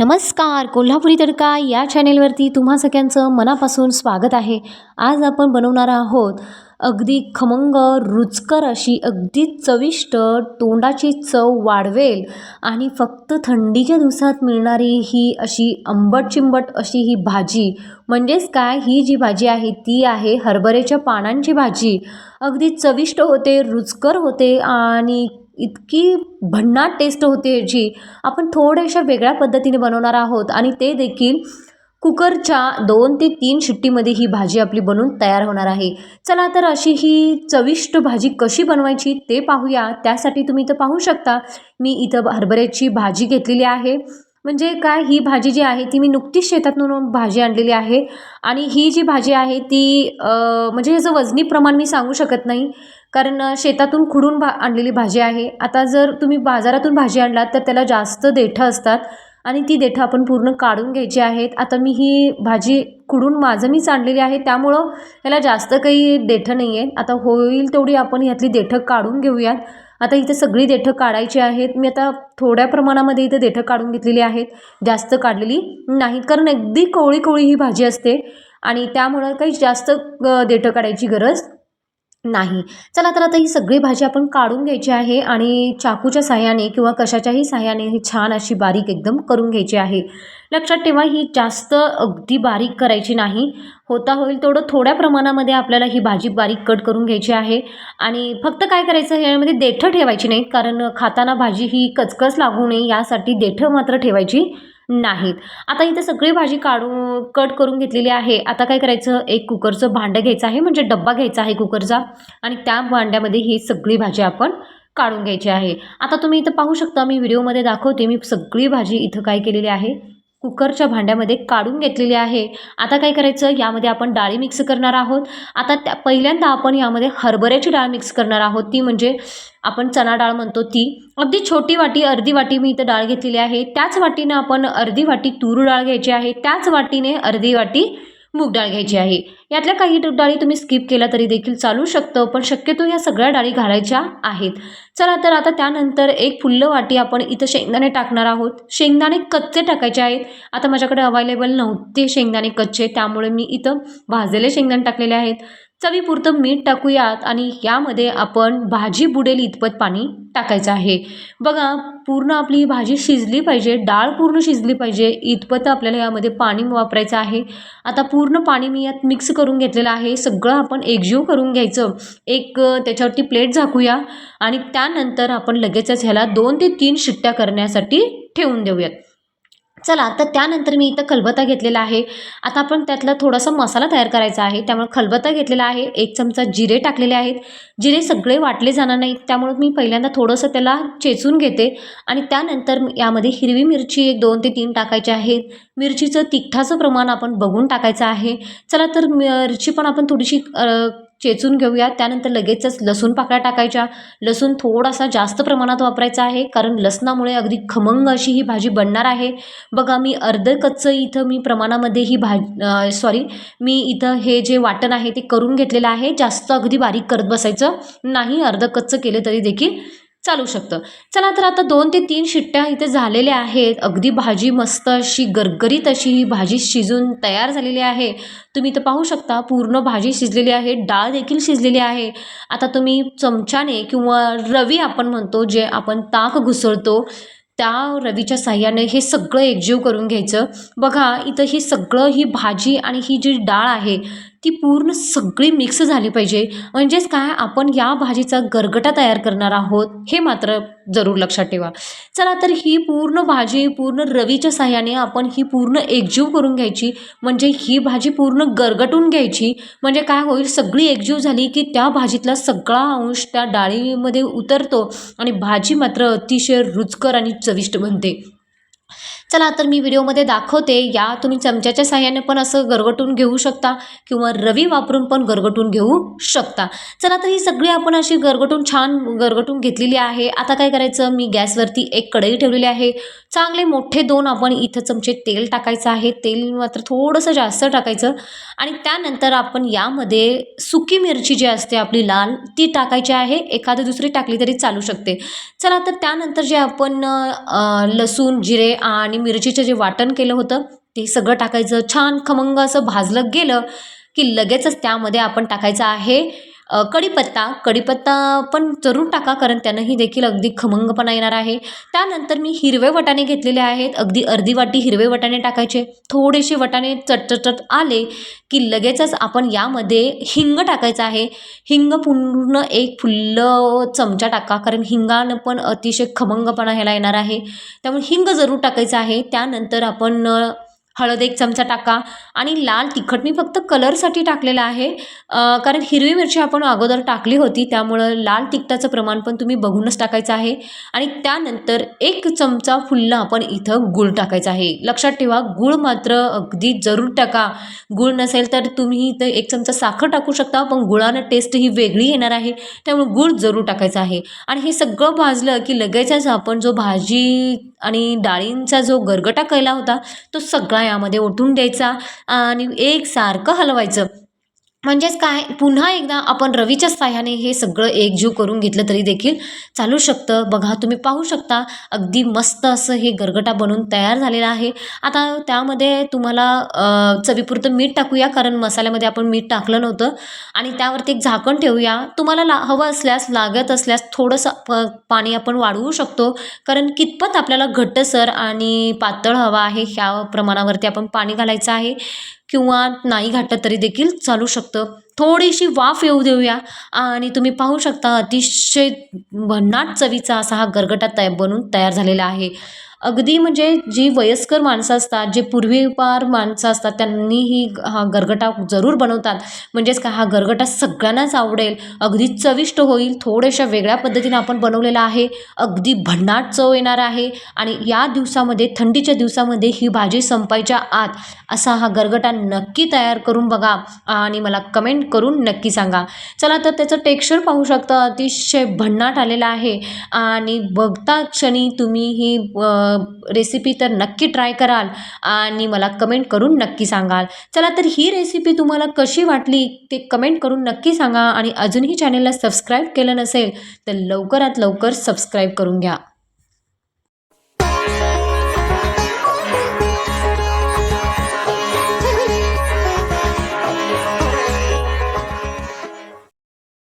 नमस्कार कोल्हापुरी तडका या चॅनेलवरती तुम्हा सगळ्यांचं मनापासून स्वागत आहे. आज आपण बनवणार आहोत अगदी खमंग रुचकर अशी अगदी चविष्ट तोंडाची चव वाढवेल आणि फक्त थंडीच्या दिवसात मिळणारी ही अशी आंबट चिंबट अशी ही भाजी. म्हणजेच काय? ही जी भाजी आहे ती आहे हरभऱ्याच्या पानांची भाजी. अगदी चविष्ट होते रुचकर होते आणि इतकी भन्नाट टेस्ट होते याची. आपण थोड्याशा वेगळ्या पद्धतीने बनवणार आहोत आणि ते देखील कुकरच्या दोन ते तीन शिट्टीमध्ये ही भाजी आपली बनून तयार होणार आहे. चला तर अशी ही चविष्ट भाजी कशी बनवायची ते पाहूया. त्यासाठी तुम्ही इथं पाहू शकता. मी इथं हरभऱ्याची भाजी घेतलेली आहे. म्हणजे काय ही भाजी जी आहे ती मी नुकतीच शेतातून भाजी आणलेली आहे. आणि ही जी भाजी आहे ती म्हणजे ह्याचं वजनी प्रमाण मी सांगू शकत नाही. कारण शेतातून खुडून भा आणलेली भाजी आहे. आता जर तुम्ही बाजारातून भाजी आणलात तर त्याला जास्त देठं असतात. आणि ती देठं आपण पूर्ण काढून घ्यायची आहेत. आता मी ही भाजी खुडून माझं मीच आणलेली आहे. त्यामुळं याला जास्त काही देठं नाही आहे आता होईल तेवढी आपण यातली देठं काढून घेऊयात. आता इथे सगळी देठं काढायची आहेत. मी आता थोड्या प्रमाणामध्ये इथे देठं काढून घेतलेली आहेत. जास्त काढलेली नाहीत. कारण अगदी कोवळी कोवळी ही भाजी असते आणि त्यामुळं काही जास्त देठं काढायची गरज नाही. चला तर आता ही सगळी भाजी आपण काढून घ्यायची आहे आणि चाकूच्या साह्याने किंवा कशाच्याही साह्याने ही छान अशी बारीक एकदम करून घ्यायची आहे. लक्षात ठेवा ही जास्त अगदी बारीक करायची नाही. होता होईल तेवढं थोड्या प्रमाणामध्ये आपल्याला ही भाजी बारीक कट करून घ्यायची आहे. आणि फक्त काय करायचं यामध्ये देठं ठेवायची नाहीत कारण खाताना भाजी ही कचकच लागू नये यासाठी देठं मात्र ठेवायची. नाहीत. आता इथे सगळी भाजी काढून कट करून घेतलेली आहे. आता काय करायचं? एक कुकरचं भांडं घ्यायचं आहे म्हणजे डब्बा घ्यायचा आहे कुकरचा. आणि त्या भांड्यामध्ये ही सगळी भाजी आपण काढून घ्यायची आहे. आता तुम्ही इथं पाहू शकता मी व्हिडिओमध्ये दाखवते मी सगळी भाजी इथं काय केलेली आहे. कुकरच्या भांड्यामध्ये काढून घेतलेली आहे. आता काय करायचं? यामध्ये आपण डाळी मिक्स करणार आहोत. आता त्या पहिल्यांदा आपण यामध्ये हरभऱ्याची डाळ मिक्स करणार आहोत. ती म्हणजे आपण चणा डाळ म्हणतो ती. अगदी छोटी वाटी अर्धी वाटी मी इथं डाळ घेतलेली आहे. त्याच वाटीनं आपण अर्धी वाटी तूर डाळ घ्यायची आहे. त्याच वाटीने अर्धी वाटी मूग डाळ घ्यायची आहे. यातल्या काही डाळी तुम्ही स्किप केला तरी देखील चालू शकतं पण शक्यतो या सगळ्या डाळी घालायच्या आहेत. चला तर आता त्यानंतर एक फुल्ल वाटी आपण इथं शेंगदाणे टाकणार आहोत. शेंगदाणे कच्चे टाकायचे आहेत. आता माझ्याकडे अवेलेबल नव्हते शेंगदाणे कच्चे त्यामुळे मी इथं भाजलेले शेंगदाणे टाकलेले आहेत. चवीपुरतं मीठ टाकूयात आणि यामध्ये आपण भाजी बुडेल इतपत पाणी टाकायचं आहे. बघा पूर्ण आपली भाजी शिजली पाहिजे डाळ पूर्ण शिजली पाहिजे इतपत आपल्याला यामध्ये पाणी वापरायचं आहे. आता पूर्ण पाणी मी यात मिक्स करून घेतलेलं आहे सगळं आपण एकजीव करून घ्यायचं. एक त्याच्यावरती प्लेट झाकूया आणि त्यानंतर आपण लगेचच ह्याला दोन ते तीन शिट्ट्या करण्यासाठी ठेवून देऊयात. चला तर त्यानंतर मी इथं खलबत्ता घेतलेला आहे. आता आपण त्यातला थोडासा मसाला तयार करायचा आहे. त्यामुळे खलबत्ता घेतलेला आहे. एक चमचा जिरे टाकलेले आहेत. जिरे सगळे वाटले जाणार नाहीत. त्यामुळे मी पहिल्यांदा थोडंसं त्याला चेचून घेते. आणि त्यानंतर यामध्ये हिरवी मिरची एक दोन ते तीन टाकायची आहेत मिरचीचं तिखटाचं प्रमाण आपण बघून टाकायचं आहे. चला तर मिरची पण आपण थोडीशी चेचून घेऊया. त्यानंतर लगेचच लसूण पाकळ्या टाकायच्या. लसूण थोडासा जास्त प्रमाणात वापरायचा आहे कारण लसणामुळे अगदी खमंग अशी ही भाजी बनणार आहे. बघा मी अर्ध कच्चं इथं मी प्रमाणामध्ये ही भाज सॉरी मी इथं हे जे वाटण आहे ते करून घेतलेलं आहे. जास्त अगदी बारीक करत बसायचं. नाही अर्ध कच्चं केलं तरी देखील चालू शकतं. चला तर आता दोन ते तीन शिट्ट्या इथे झालेल्या आहेत. अगदी भाजी मस्त अशी गरगरीत अशी ही भाजी शिजून तयार झालेली आहे. तुम्ही इथं पाहू शकता पूर्ण भाजी शिजलेली आहे डाळ देखील शिजलेली आहे. आता तुम्ही चमच्याने किंवा रवी आपण म्हणतो जे आपण ताक घुसळतो त्या रवीच्या साह्याने हे सगळं एकजीव करून घ्यायचं. बघा इथं ही सगळं ही भाजी आणि ही जी डाळ आहे ती पूर्ण सगळी मिक्स झाली पाहिजे. म्हणजेच काय? आपण या भाजीचा गरगटा तयार करणार आहोत हे मात्र जरूर लक्षात ठेवा. चला तर ही पूर्ण भाजी पूर्ण रवीच्या साह्याने आपण ही पूर्ण एकजीव करून घ्यायची. म्हणजे ही भाजी पूर्ण गरगटून घ्यायची. म्हणजे काय होईल? सगळी एकजीव झाली की त्या भाजीतला सगळा अंश त्या डाळीमध्ये उतरतो आणि भाजी मात्र अतिशय रुचकर आणि चविष्ट बनते. चला तर मी व्हिडिओमध्ये दाखवते. या तुम्ही चमच्याच्या साह्याने पण असं गरगटून घेऊ शकता किंवा रवी वापरून पण गरगटून घेऊ शकता. चला तर ही सगळी आपण अशी गरगटून छान गरगटून घेतलेली आहे. आता काय करायचं? मी गॅसवरती एक कढई ठेवलेली आहे. चांगले मोठे दोन आपण इथं चमचे तेल टाकायचं आहे. तेल मात्र थोडंसं जास्त टाकायचं. आणि त्यानंतर आपण यामध्ये सुकी मिरची जी असते आपली लाल ती टाकायची आहे. एखादी दुसरी टाकली तरी चालू शकते. चला तर त्यानंतर जे आपण लसूण जिरे आणि मिरचीचं जे वाटण केलं होतं ते सगळं टाकायचं. छान खमंग असं भाजलं गेलं की लगेचच त्यामध्ये आपण टाकायचं आहे कढीपत्ता. कढीपत्ता पण जरूर टाका कारण त्यानंही देखील अगदी खमंगपणा येणार आहे. त्यानंतर मी हिरवे वटाणे घेतलेले आहेत. अगदी अर्धी वाटी हिरवे वटाणे टाकायचे. थोडेसे वटाणे चटचटत आले की लगेचच आपण यामध्ये हिंग टाकायचं आहे. हिंग पूर्ण एक फुल्ल चमचा टाका कारण हिंगानं पण अतिशय खमंगपणा ह्याला येणार आहे. त्यामुळे हिंग जरूर टाकायचं आहे. त्यानंतर आपण हळद एक चमचा टाका आणि लाल तिखट मी फक्त कलरसाठी टाकलेलं आहे. कारण हिरवी मिरची आपण अगोदर टाकली होती त्यामुळं लाल तिखटाचं प्रमाण पण तुम्ही बघूनच टाकायचं आहे. आणि त्यानंतर एक चमचा फुल्ला आपण इथं गूळ टाकायचा आहे. लक्षात ठेवा गूळ मात्र अगदी जरूर टाका. गूळ नसेल तर तुम्ही इथं एक चमचा साखर टाकू शकता पण गुळानं टेस्ट ही वेगळी येणार आहे त्यामुळे गूळ जरूर टाकायचा आहे. आणि हे सगळं भाजलं की लगेचच आपण जो भाजी आणि डाळींचा जो गरगटा केला होता तो सगळा यामध्ये ओतून द्यायचा आणि एकसारखं हलवायचं. म्हणजेच काय? पुन्हा एकदा आपण रवीच्या साह्याने हे सगळं एकजीव करून घेतलं तरी देखील चालू शकतं. बघा तुम्ही पाहू शकता अगदी मस्त असं हे गरगटा बनवून तयार झालेलं आहे. आता त्यामध्ये तुम्हाला चवीपुरतं मीठ टाकूया कारण मसाल्यामध्ये आपण मीठ टाकलं नव्हतं. आणि त्यावरती एक झाकण ठेवूया. तुम्हाला ला हवं असल्यास लागत असल्यास थोडंसं पाणी आपण वाढवू शकतो. कारण कितपत आपल्याला घट्टसर आणि पातळ हवा आहे ह्या प्रमाणावरती आपण पाणी घालायचं आहे. किंवा नाही घातलं तरी देखील चालू शकतं. थोडीशी वाफ येऊ देऊया आणि तुम्ही पाहू शकता अतिशय भन्नाट चवीचा असा हा गरगटा तया बनून तयार झालेला आहे. अगदी म्हणजे जी वयस्कर माणसं असतात जे पूर्वीपार माणसं असतात त्यांनीही हा गरगटा जरूर बनवतात. म्हणजेच का हा गरगटा सगळ्यांनाच आवडेल. अगदी चविष्ट होईल थोड्याशा वेगळ्या पद्धतीने आपण बनवलेला आहे. अगदी भन्नाट चव येणार आहे. आणि या दिवसामध्ये थंडीच्या दिवसामध्ये ही भाजी संपायच्या आत असा हा गरगटा नक्की तयार करून बघा आणि मला कमेंट करून नक्की सांगा. चला तर त्याचं टेक्स्चर पाहू शकता. अतिशय भन्नाट आलेलं आहे. आणि बघता क्षणी तुम्ही ही रेसिपी तर नक्की ट्राय कराल आणि मला कमेंट करून नक्की सांगाल. चला तर ही रेसिपी तुम्हाला कशी वाटली ते कमेंट करून नक्की सांगा आणि अजूनही चॅनलला सबस्क्राईब केलं नसेल तर लवकरात लवकर सबस्क्राईब करून घ्या.